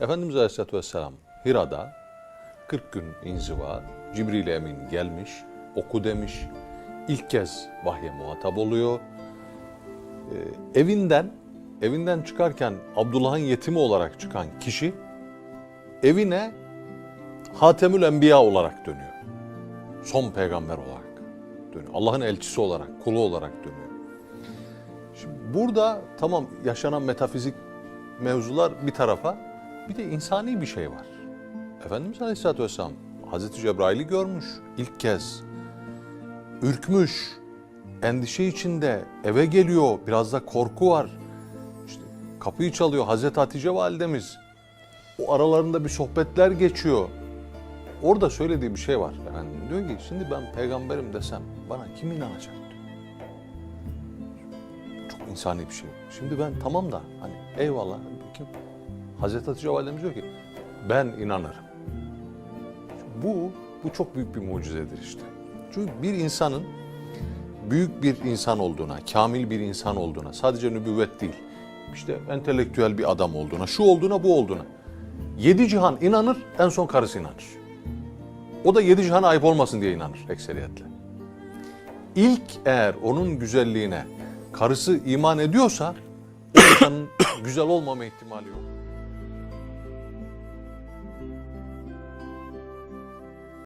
Efendimiz Aleyhisselatü Vesselam Hira'da 40 gün inziva, Cibril Emin gelmiş, oku demiş. İlk kez vahye muhatap oluyor. Ee, evinden, evinden çıkarken Abdullah'ın yetimi olarak çıkan kişi evine Hatemül Enbiya olarak dönüyor. Son peygamber olarak dönüyor. Allah'ın elçisi olarak, kulu olarak dönüyor. Şimdi burada tamam yaşanan metafizik mevzular bir tarafa bir de insani bir şey var. Efendimiz Aleyhisselatü Vesselam Hazreti Cebrail'i görmüş ilk kez. Ürkmüş, endişe içinde eve geliyor, biraz da korku var. İşte kapıyı çalıyor Hazreti Hatice validemiz. O aralarında bir sohbetler geçiyor. Orada söylediği bir şey var efendim. Diyor ki şimdi ben peygamberim desem bana kim inanacak diyor. Çok insani bir şey. Şimdi ben tamam da hani eyvallah kim? Hazreti Hatice validemiz diyor ki ben inanırım. Bu bu çok büyük bir mucizedir işte. Çünkü bir insanın büyük bir insan olduğuna, kamil bir insan olduğuna, sadece nübüvvet değil, işte entelektüel bir adam olduğuna, şu olduğuna, bu olduğuna. Yedi cihan inanır, en son karısı inanır. O da yedi cihana ayıp olmasın diye inanır ekseriyetle. İlk eğer onun güzelliğine karısı iman ediyorsa o insanın güzel olmama ihtimali yok.